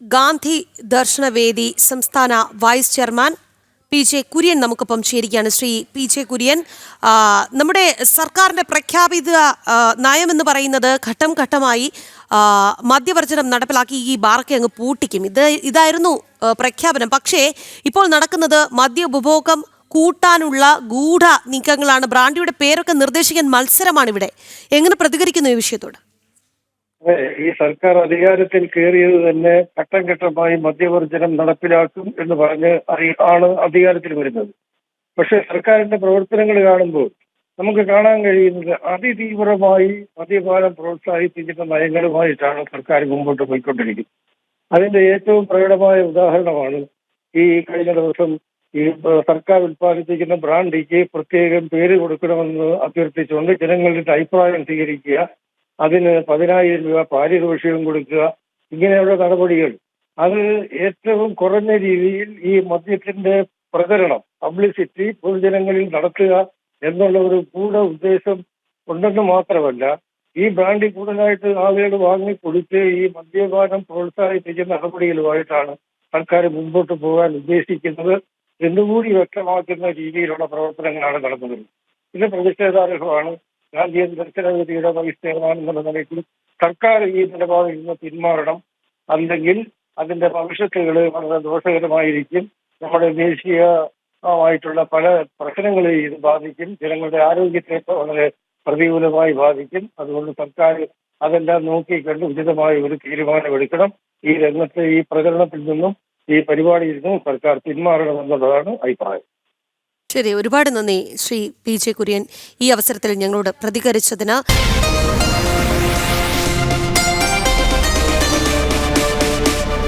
ഗാന്ധി ദർശനവേദി സംസ്ഥാന vice chairman P J Kurian നമുക്കൊപ്പം ചേരുകയാണ്. ശ്രീ പി ജെ കുര്യൻ നമ്മുടെ സർക്കാരിന്റെ പ്രഖ്യാപിത നയമെന്ന് പറയുന്നത് ഘട്ടം ഘട്ടമായി മദ്യവർജനം നടപ്പിലാക്കി ഈ ബാറൊക്കെ അങ്ങ് പൂട്ടിക്കും. ഇത് ഇതായിരുന്നു പ്രഖ്യാപനം. പക്ഷേ ഇപ്പോൾ നടക്കുന്നത് മദ്യ ഉപഭോഗം കൂട്ടാനുള്ള ഗൂഢ നീക്കങ്ങളാണ്. ബ്രാൻഡിയുടെ പേരൊക്കെ നിർദ്ദേശിക്കാൻ മത്സരമാണ് ഇവിടെ എങ്ങനെ പ്രതികരിക്കുന്നു ഈ വിഷയത്തോട്? ഈ സർക്കാർ അധികാരത്തിൽ കയറിയത് തന്നെ ഘട്ടം ഘട്ടമായി മദ്യവർജനം നടപ്പിലാക്കും എന്ന് പറഞ്ഞ് ആണ് അധികാരത്തിൽ വരുന്നത്. പക്ഷെ സർക്കാരിന്റെ പ്രവർത്തനങ്ങൾ കാണുമ്പോൾ നമുക്ക് കാണാൻ കഴിയുന്നത് അതിതീവ്രമായി മദ്യപാനം പ്രോത്സാഹിപ്പിക്കുന്ന നയങ്ങളുമായിട്ടാണ് സർക്കാർ മുമ്പോട്ട് പോയിക്കൊണ്ടിരിക്കുന്നത്. അതിന്റെ ഏറ്റവും പ്രകടമായ ഉദാഹരണമാണ് ഈ കഴിഞ്ഞ ദിവസം ഈ സർക്കാർ ഉത്പാദിപ്പിക്കുന്ന ബ്രാൻഡിക്ക് പ്രത്യേകം പേര് കൊടുക്കണമെന്ന് അഭ്യർത്ഥിച്ചുകൊണ്ട് ജനങ്ങളുടെ അഭിപ്രായം സ്വീകരിക്കുക അതിന് പതിനായിരം രൂപ പാരിതോഷികം കൊടുക്കുക. ഇങ്ങനെയുള്ള നടപടികൾ. അത് ഏറ്റവും കുറഞ്ഞ രീതിയിൽ ഈ മദ്യത്തിന്റെ പ്രചരണം പബ്ലിസിറ്റി പൊതുജനങ്ങളിൽ നടത്തുക എന്നുള്ള ഒരു ഗൂഢ ഉദ്ദേശം ഉണ്ടെന്ന് മാത്രമല്ല ഈ ബ്രാൻഡിൽ കൂടുതലായിട്ട് ആളുകൾ വാങ്ങി കൊടുത്ത് ഈ മദ്യപാനം പ്രോത്സാഹിപ്പിക്കുന്ന നടപടികളുമായിട്ടാണ് സർക്കാർ മുമ്പോട്ട് പോകാൻ ഉദ്ദേശിക്കുന്നത്. എന്നുകൂടി വ്യക്തമാക്കുന്ന രീതിയിലുള്ള പ്രവർത്തനങ്ങളാണ് നടന്നത്. ഇത് പ്രതിഷേധാർഹമാണ്. ഗാന്ധിയൻ ദർശനഗതിയുടെ വൈസ് നിലയ്ക്ക് സർക്കാർ ഈ നിലപാടിൽ നിന്ന് പിന്മാറണം. അല്ലെങ്കിൽ അതിന്റെ ഭവിഷ്യത്തുകൾ വളരെ ദോഷകരമായിരിക്കും. നമ്മുടെ ദേശീയമായിട്ടുള്ള പല പ്രശ്നങ്ങളെ ഇത് ബാധിക്കും. ജനങ്ങളുടെ ആരോഗ്യത്തെ വളരെ പ്രതികൂലമായി ബാധിക്കും. അതുകൊണ്ട് സർക്കാർ അതെല്ലാം നോക്കിക്കണ്ട് ഉചിതമായ ഒരു തീരുമാനമെടുക്കണം. ഈ രംഗത്ത് ഈ പ്രചരണത്തിൽ നിന്നും ഈ പരിപാടിയിൽ നിന്നും സർക്കാർ പിന്മാറണമെന്നുള്ളതാണ് അഭിപ്രായം. ശരി ഒരുപാട് നന്ദി ശ്രീ പി ജെ കുര്യൻ ഈ അവസരത്തിൽ ഞങ്ങളോട് പ്രതികരിച്ചതിന്.